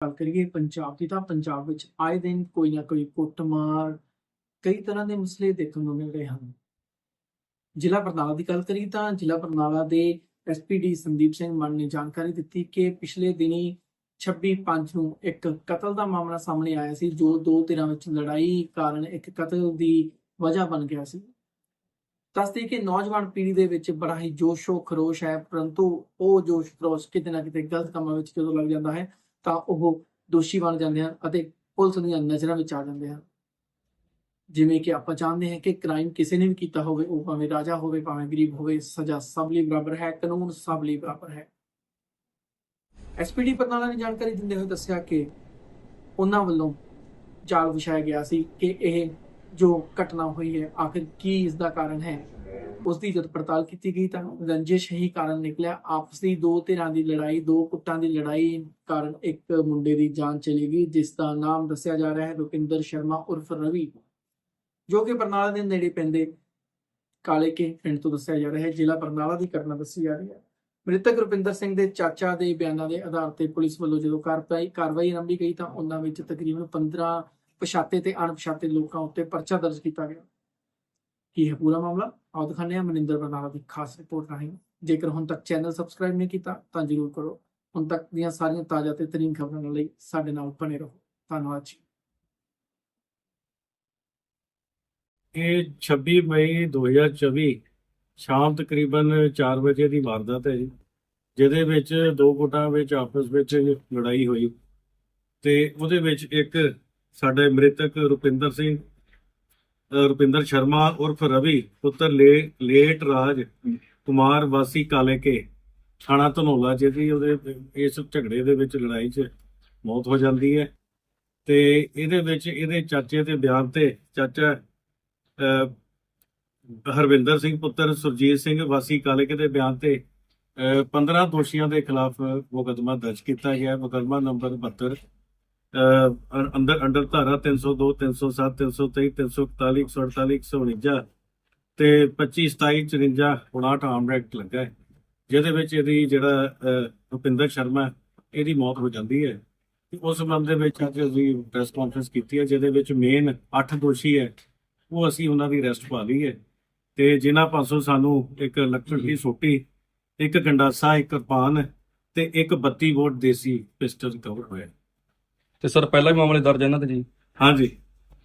ਗੱਲ ਕਰੀਏ ਪੰਜਾਬ ਦੀ, ਤਾਂ ਪੰਜਾਬ ਵਿੱਚ ਆਏ ਦਿਨ ਕੋਈ ਨਾ ਕੋਈ ਕੁੱਟਮਾਰ ਕਈ ਤਰ੍ਹਾਂ ਦੇ ਮਸਲੇ ਦੇਖਣ ਨੂੰ ਮਿਲ ਰਹੇ ਹਨ। ਜ਼ਿਲ੍ਹਾ ਬਰਨਾਲਾ ਦੀ ਗੱਲ ਕਰੀਏ ਤਾਂ ਜ਼ਿਲ੍ਹਾ ਬਰਨਾਲਾ ਦੇ ਐਸਪੀਡੀ ਸੰਦੀਪ ਸਿੰਘ ਮਨ ਨੇ ਜਾਣਕਾਰੀ ਦਿੱਤੀ ਕਿ ਪਿਛਲੇ ਦਿਨੀ 26 ਪੰਜ ਨੂੰ ਇੱਕ ਕਤਲ ਦਾ ਮਾਮਲਾ ਸਾਹਮਣੇ ਆਇਆ ਸੀ, ਜੋ ਦੋ ਧਿਰਾਂ ਵਿੱਚ ਲੜਾਈ ਕਾਰਨ ਇੱਕ ਕਤਲ ਦੀ ਵਜ੍ਹਾ ਬਣ ਗਿਆ ਸੀ। ਦੱਸਦੇ ਕਿ ਨੌਜਵਾਨ ਪੀੜ੍ਹੀ ਦੇ ਵਿੱਚ ਬੜਾ ਹੀ ਜੋਸ਼ੋ ਖਰੋਸ਼ ਹੈ, ਪਰੰਤੂ ਉਹ ਜੋਸ਼ ਖਰੋਸ਼ ਕਿਤੇ ਨਾ ਕਿਤੇ ਗਲਤ ਕੰਮਾਂ ਵਿੱਚ ਜਦੋਂ ਲੱਗ ਜਾਂਦਾ ਹੈ ਤਾਂ ਉਹ ਦੋਸ਼ੀ ਬਣ ਜਾਂਦੇ ਹਨ ਅਤੇ ਪੁਲਿਸ ਦੀਆਂ ਨਜ਼ਰਾਂ ਵਿੱਚ ਆ ਜਾਂਦੇ ਹਨ। ਜਿਵੇਂ ਕਿ ਆਪਾਂ ਜਾਣਦੇ ਹਾਂ ਕਿ ਕ੍ਰਾਈਮ ਕਿਸੇ ਨੇ ਵੀ ਕੀਤਾ ਹੋਵੇ, ਉਹ ਭਾਵੇਂ ਰਾਜਾ ਹੋਵੇ, ਭਾਵੇਂ ਗਰੀਬ ਹੋਵੇ, ਸਜ਼ਾ ਸਭ ਲਈ ਬਰਾਬਰ ਹੈ, ਕਾਨੂੰਨ ਸਭ ਲਈ ਬਰਾਬਰ ਹੈ। ਐਸਪੀਡੀ ਬਰਨਾਲਾ ਨੇ ਜਾਣਕਾਰੀ ਦਿੰਦੇ ਹੋਏ ਦੱਸਿਆ ਕਿ ਉਹਨਾਂ ਵੱਲੋਂ ਜਾਲ ਵਿਛਾਇਆ ਗਿਆ ਸੀ ਕਿ ਇਹ ਜੋ ਘਟਨਾ ਹੋਈ ਹੈ, ਆਖਿਰ ਕੀ ਇਸ ਦਾ ਕਾਰਨ ਹੈ? ਉਸ ਦੀ ਜਦ ਪੜਤਾਲ ਕੀਤੀ ਗਈ ਤਾਂ ਰੰਜਿਸ਼ ਹੀ ਕਾਰਨ ਨਿਕਲਿਆ। ਆਪਸੀ ਦੋ ਧਿਰਾਂ ਦੀ ਲੜਾਈ, ਦੋ ਕੁੱਟਾਂ ਦੀ ਲੜਾਈ ਕਾਰਨ ਇੱਕ ਮੁੰਡੇ ਦੀ ਜਾਨ ਚਲੀ ਗਈ, ਜਿਸ ਦਾ ਨਾਮ ਦੱਸਿਆ ਜਾ ਰਿਹਾ ਹੈ ਰੁਪਿੰਦਰ ਸ਼ਰਮਾ ਉਰਫ ਰਵੀ, ਜੋ ਕਿ ਬਰਨਾਲਾ ਦੇ ਨੇੜੇ ਪੈਂਦੇ ਕਾਲੇ ਕੇ ਪਿੰਡ ਤੋਂ ਦੱਸਿਆ ਜਾ ਰਿਹਾ ਹੈ। ਜ਼ਿਲ੍ਹਾ ਬਰਨਾਲਾ ਦੀ ਘਟਨਾ ਦੱਸੀ ਜਾ ਰਹੀ ਹੈ। ਮ੍ਰਿਤਕ ਰੁਪਿੰਦਰ ਸਿੰਘ ਦੇ ਚਾਚਾ ਦੇ ਬਿਆਨਾਂ ਦੇ ਆਧਾਰ ਤੇ ਪੁਲਿਸ ਵੱਲੋਂ ਜਦੋਂ ਕਾਰਵਾਈ ਕਾਰਵਾਈ ਆਰੰਭੀ ਗਈ ਤਾਂ ਉਹਨਾਂ ਵਿੱਚ ਤਕਰੀਬਨ 15 ਪਛਾਤੇ ਤੇ ਅਣਪਛਾਤੇ ਲੋਕਾਂ ਉੱਤੇ ਪਰਚਾ ਦਰਜ ਕੀਤਾ ਗਿਆ। ਕੀ ਹੈ ਪੂਰਾ ਮਾਮਲਾ? ਆਓ ਦਿਖਾਉਂਦੇ ਹਾਂ ਮਨਿੰਦਰ ਬਰਨਾਲਾ ਦੀ ਖਾਸ ਰਿਪੋਰਟ ਰਾਹੀਂ। ਜੇਕਰ ਹੁਣ ਤੱਕ ਚੈਨਲ ਸਬਸਕ੍ਰਾਈਬ ਨਹੀਂ ਕੀਤਾ, ਤਾਂ ਜਰੂਰ ਕਰੋ। ਹੁਣ ਤੱਕ ਦੀਆਂ ਸਾਰੀਆਂ ਤਾਜ਼ਾ ਤੇ ਤਰੀਨ ਖਬਰਾਂ ਲਈ ਸਾਡੇ ਨਾਲ ਬਣੇ ਰਹੋ। ਧੰਨਵਾਦ ਜੀ। ਇਹ 26 ਮਈ 2024 ਸ਼ਾਮ ਤਕਰੀਬਨ 4 ਵਜੇ ਦੀ ਵਾਰਦਾਤ ਹੈ ਜੀ, ਜਿਹਦੇ ਵਿੱਚ ਦੋ ਗੁੱਟਾਂ ਵਿੱਚ ਆਪਸ ਵਿੱਚ ਲੜਾਈ ਹੋਈ ਤੇ ਉਹਦੇ ਵਿੱਚ ਇੱਕ ਸਾਡੇ ਮ੍ਰਿਤਕ ਰੁਪਿੰਦਰ ਸਿੰਘ ਰੁਪਿੰਦਰ ਸ਼ਰਮਾ ਉਰਫ ਰਵੀ, ਪੁੱਤਰ ਲੇਟ ਰਾਜ, ਕੁਮਾਰ ਵਾਸੀ ਕਾਲੇ ਥਾਣਾ ਧਨੌਲਾ, ਜਿਹਦੀ ਉਹਦੇ ਇਸ ਝਗੜੇ ਦੇ ਵਿੱਚ ਲੜਾਈ 'ਚ ਮੌਤ ਹੋ ਜਾਂਦੀ ਹੈ। ਤੇ ਇਹਦੇ ਵਿੱਚ ਇਹਦੇ ਚਾਚੇ ਦੇ ਬਿਆਨ ਤੇ ਚਾਚਾ ਹਰਵਿੰਦਰ ਸਿੰਘ, ਪੁੱਤਰ ਸੁਰਜੀਤ ਸਿੰਘ ਵਾਸੀ ਕਾਲੇਕੇ ਦੇ ਬਿਆਨ ਤੇ, ਅਹ 15 ਦੋਸ਼ੀਆਂ ਦੇ ਖਿਲਾਫ ਮੁਕੱਦਮਾ ਦਰਜ ਕੀਤਾ ਗਿਆ ਹੈ। ਮੁਕੱਦਮਾ ਨੰਬਰ 72 ਅੰਦਰ ਅੰਡਰ ਧਾਰਾ 302 307 323 341 148 149 ਤੇ 25 27 54 59 ਆਰਮ ਐਕਟ ਲੱਗਾ ਹੈ ਜਿਹਦੇ ਵਿੱਚ ਇਹਦੀ ਜਿਹੜਾ ਅਹ, ਰੁਪਿੰਦਰ ਸ਼ਰਮਾ ਇਹਦੀ ਮੌਤ ਹੋ ਜਾਂਦੀ ਹੈ। ਉਸ ਸੰਬੰਧ ਵਿੱਚ ਅੱਜ ਅਸੀਂ ਪ੍ਰੈਸ ਕਾਨਫਰੰਸ ਕੀਤੀ ਹੈ ਜਿਹਦੇ ਵਿੱਚ ਮੇਨ 8 ਦੋਸ਼ੀ ਹੈ ਉਹ ਅਸੀਂ ਉਹਨਾਂ ਦੀ ਅਰੈਸਟ ਪਾ ਲਈ ਹੈ। ਤੇ ਜਿਨ੍ਹਾਂ ਪਾਸੋਂ ਸਾਨੂੰ ਇੱਕ ਲੱਕੜ ਦੀ ਸੋਟੀ ਇੱਕ ਗੰਡਾਸਾ ਇੱਕ ਕਿਰਪਾਨ ਤੇ ਇੱਕ 32 ਵੋਟ ਦੇਸੀ ਪਿਸਟਲ ਰਿਕਵਰ ਹੋਇਆ ਤੇ ਸਰ, ਪਹਿਲਾਂ ਵੀ ਮਾਮਲੇ ਦਰਜ ਹੈ ਇਹਨਾਂ ਤੇ ਜੀ। ਹਾਂਜੀ।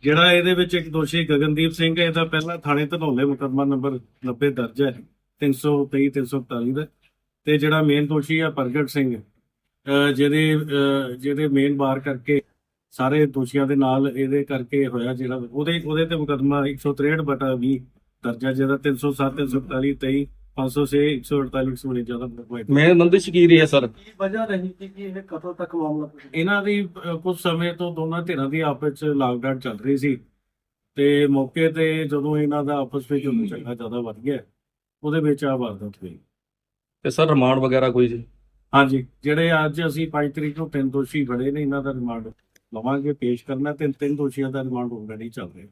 ਜਿਹੜਾ ਇਹਦੇ ਵਿੱਚ ਇੱਕ ਦੋਸ਼ੀ ਗਗਨਦੀਪ ਸਿੰਘ ਹੈ, ਇਹਦਾ ਪਹਿਲਾ ਥਾਣੇ ਧਨੌਲੇ ਮੁਕੱਦਮਾ ਨੰਬਰ 90 ਦਰਜ ਹੈ 323 341 ਦਾ। ਤੇ ਜਿਹੜਾ ਮੇਨ ਦੋਸ਼ੀ ਹੈ ਪ੍ਰਗਟ ਸਿੰਘ। ਅਹ ਜਿਹਦੇ ਜਿਹਦੇ ਮੇਨ ਬਾਰ ਕਰਕੇ ਸਾਰੇ ਦੋਸ਼ੀਆਂ ਦੇ ਨਾਲ ਇਹਦੇ ਕਰਕੇ ਹੋਇਆ ਜਿਹੜਾ, ਉਹਦੇ ਉਹਦੇ ਤੇ ਮੁਕੱਦਮਾ 163 ਬਟਾ 20 ਦਰਜ ਹੈ ਜਿਹਦਾ 307 341 23 506 148 149 ਦਾ ਹੋਇਆ ਮੇਨ ਨੰਦਿਸ਼ ਕੀ ਰਹੀ ਹੈ ਸਰ? ਕੀ ਵਜ੍ਹਾ ਰਹੀ ਸੀ ਕਿ ਇਹ ਕਤਲ ਤੱਕ ਮਾਮਲਾ ਪਹੁੰਚਿਆ? ਇਹਨਾਂ ਦੀ ਅਹ, ਕੁਝ ਸਮੇਂ ਤੋਂ ਦੋਨਾਂ ਧਿਰਾਂ ਦੀ ਆਪਸ ਵਿੱਚ ਲਾਕਡਾਊਨ ਚੱਲ ਰਹੀ ਸੀ ਤੇ ਮੌਕੇ ਤੇ ਜਦੋਂ ਇਹਨਾਂ ਦਾ ਆਪਸ ਵਿੱਚ ਝਗੜਾ ਜ਼ਿਆਦਾ ਵੱਧ ਗਿਆ ਉਹਦੇ ਵਿੱਚ ਆ ਵਾਰਦਾਤ ਹੋਈ। ਤੇ ਸਰ ਰਿਮਾਂਡ ਵਗੈਰਾ ਕੋਈ ਜੀ ਹਾਂਜੀ ਜਿਹੜੇ ਅੱਜ ਅਸੀਂ 5 ਤਰੀਕ ਨੂੰ ਤਿੰਨ ਦੋਸ਼ੀ ਫੜੇ ਨੇ ਇਹਨਾਂ ਦਾ ਰਿਮਾਂਡ ਲਵਾਂਗੇ ਪੇਸ਼ ਕਰਨਾ ਤਿੰਨ ਤਿੰਨ ਦੋਸ਼ੀਆਂ ਦਾ ਰਿਮਾਂਡ ਆਲਰੇਡੀ ਚੱਲ ਰਿਹਾ।